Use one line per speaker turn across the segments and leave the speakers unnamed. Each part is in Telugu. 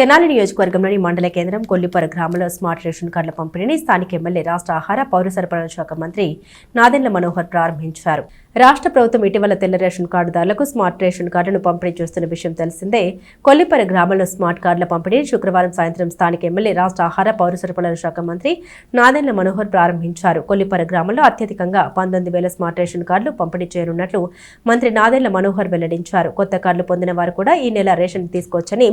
తెనాలి నియోజకవర్గంలోని మండల కేంద్రం కొల్లిపర గ్రామంలో స్మార్ట్ రేషన్ కార్డుల పంపిణీని స్థానిక ఎమ్మెల్యే రాష్ట్ర ఆహార పౌర సరఫరాల శాఖ మంత్రి నాదెండ్ల మనోహర్ ప్రారంభించారు. రాష్ట్ర ప్రభుత్వం ఇటీవల తెల్ల రేషన్ కార్డుదారులకు స్మార్ట్ రేషన్ కార్డును పంపిణీ చేస్తున్న విషయం తెలిసిందే. కొల్లిపర గ్రామంలో స్మార్ట్ కార్డుల పంపిణీని శుక్రవారం సాయంత్రం స్థానిక ఎమ్మెల్యే రాష్ట్ర ఆహార పౌర సరఫరాల శాఖ మంత్రి నాదెండ్ల మనోహర్ ప్రారంభించారు. కొల్లిపర గ్రామంలో అత్యధికంగా పంతొమ్మిది వేల స్మార్ట్ రేషన్ కార్డులు పంపిణీ చేయనున్నట్లు మంత్రి నాదెండ్ల మనోహర్ వెల్లడించారు. కొత్త కార్డులు పొందిన వారు కూడా ఈ నెల రేషన్ తీసుకోవచ్చని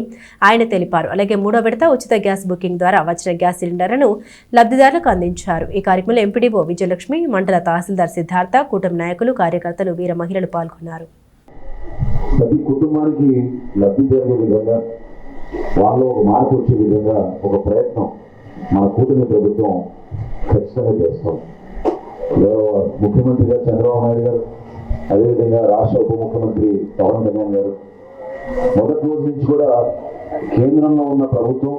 ఆయన తెలిపారు. అలాగే మూడో విడత ఉచిత గ్యాస్ బుకింగ్ ద్వారా వచ్చిన గ్యాస్ సిలిండర్లను లబ్ధిదారులకు అందించారు. ఈ కార్యక్రమంలో ఎంపీడీఓ విజయలక్ష్మి మండల తహసీల్దార్ సిద్ధార్థ కూటమి నాయకులు కార్యకర్తలు వీర మహిళలు పాల్గొన్నారు.
ప్రతి కుటుంబానికి లబ్ధి జరిగే విధంగా వాళ్ళు ఒక మార్పు వచ్చే విధంగా ఒక ప్రయత్నం మన కూటమి ప్రభుత్వం ఖచ్చితంగా చేస్తాం. ముఖ్యమంత్రి ముఖ్యమంత్రిగా చంద్రబాబు నాయుడు గారు అదేవిధంగా రాష్ట్ర ఉప ముఖ్యమంత్రి పవన్ కళ్యాణ్ గారు. మొదటి రోజు నుంచి కూడా కేంద్రంలో ఉన్న ప్రభుత్వం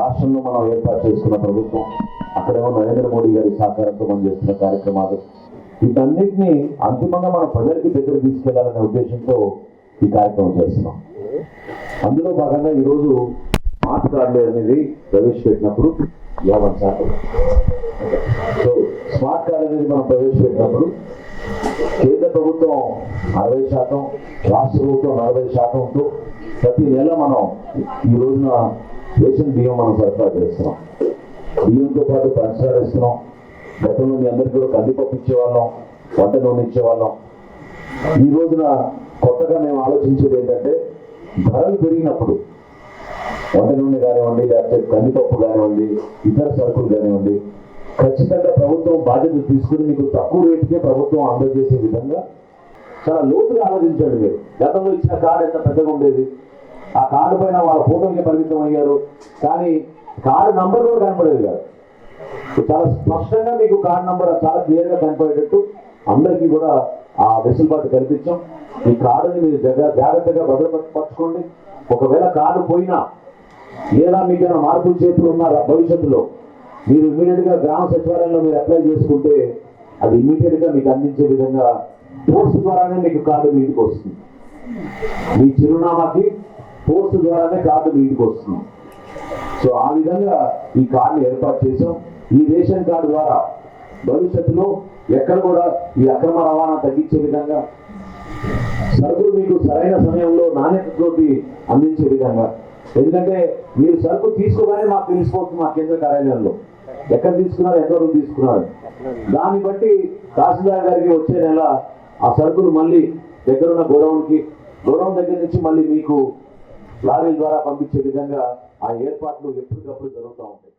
రాష్ట్రంలో మనం ఏర్పాటు చేసుకున్న ప్రభుత్వం అక్కడేమో నరేంద్ర మోడీ గారి సహకారంతో మనం చేస్తున్న కార్యక్రమాలు. వీటన్నిటిని అంతిమంగా మన ప్రజలకి దగ్గర తీసుకెళ్ళాలనే ఉద్దేశంతో ఈ కార్యక్రమం చేస్తున్నాం. అందులో భాగంగా ఈరోజు స్మార్ట్ కార్డులు అనేది ప్రవేశపెట్టినప్పుడు యాభై శాతం. సో స్మార్ట్ కార్డు అనేది మనం ప్రవేశపెట్టినప్పుడు కేంద్ర ప్రభుత్వం అరవై శాతం రాష్ట్ర ప్రభుత్వం నలభై శాతంతో ప్రతి నెల మనం ఈ రోజున రేషన్ బియ్యం మనం సరఫరా చేస్తున్నాం. బియ్యంతో పాటు పంచదార ఇస్తున్నాం గతంలో మీ అందరికీ కూడా కందిపప్పు ఇచ్చేవాళ్ళం వంట నూనె ఇచ్చేవాళ్ళం. ఈ రోజున కొత్తగా మేము ఆలోచించేది ఏంటంటే ధరలు పెరిగినప్పుడు వంట నూనె కానివ్వండి లేకపోతే కందిపప్పు కానివ్వండి ఇతర సరుకులు కానివ్వండి ఖచ్చితంగా ప్రభుత్వం బాధ్యత తీసుకుని మీకు తక్కువ రేటుకే ప్రభుత్వం అందజేసే విధంగా చాలా లోతుగా ఆలోచించండి మీరు. గతంలో ఇచ్చిన కార్డు ఎంత పెద్దగా ఉండేది? ఆ కార్డు పైన వాళ్ళ ఫోటోకి పరిమితం అయ్యారు. కానీ కార్డు నంబర్ కూడా కనపడేది కాదు. చాలా స్పష్టంగా మీకు కార్డు నంబర్ చాలా క్లియర్గా కనపడేటట్టు అందరికీ కూడా ఆ వెసులుబాటు కల్పించాం. ఈ కార్డుని మీరు జాగ్రత్తగా భద్రపరచుకోండి. ఒకవేళ కార్డు పోయినా లేదా మీకు మార్పులు చేతులు ఉన్నారా భవిష్యత్తులో మీరు ఇమీడియట్గా గ్రామ సచివాలయంలో మీరు అప్లై చేసుకుంటే అది ఇమీడియట్గా మీకు అందించే విధంగా పోస్ట్ ద్వారానే మీకు కార్డు మీ ఇంటికి వస్తుంది. మీ చిరునామాకి పోస్ట్ ద్వారానే కార్డు మీ ఇంటికి వస్తుంది. సో ఆ విధంగా ఈ కార్డుని ఏర్పాటు చేసాం ఈ రేషన్ కార్డు ద్వారా భవిష్యత్తులో ఎక్కడ కూడా ఈ అక్రమ రవాణా తగ్గించే విధంగా సరుకులు మీకు సరైన సమయంలో నాణ్యతతోటి అందించే విధంగా. ఎందుకంటే మీరు సరుకు తీసుకోగానే మాకు తెలిసిపోతుంది మా కేంద్ర కార్యాలయంలో. ఎక్కడ తీసుకున్నారు ఎంతవరకు తీసుకున్నారు. దాన్ని బట్టి తహసీల్దార్ గారికి వచ్చే నెల ఆ సరుకులు మళ్ళీ దగ్గరున్న గోడౌన్కి గోడౌన్ దగ్గర నుంచి మళ్ళీ మీకు లారీల ద్వారా పంపించే విధంగా ఆ ఏర్పాట్లు ఎప్పటికప్పుడు జరుగుతూ ఉంటాయి.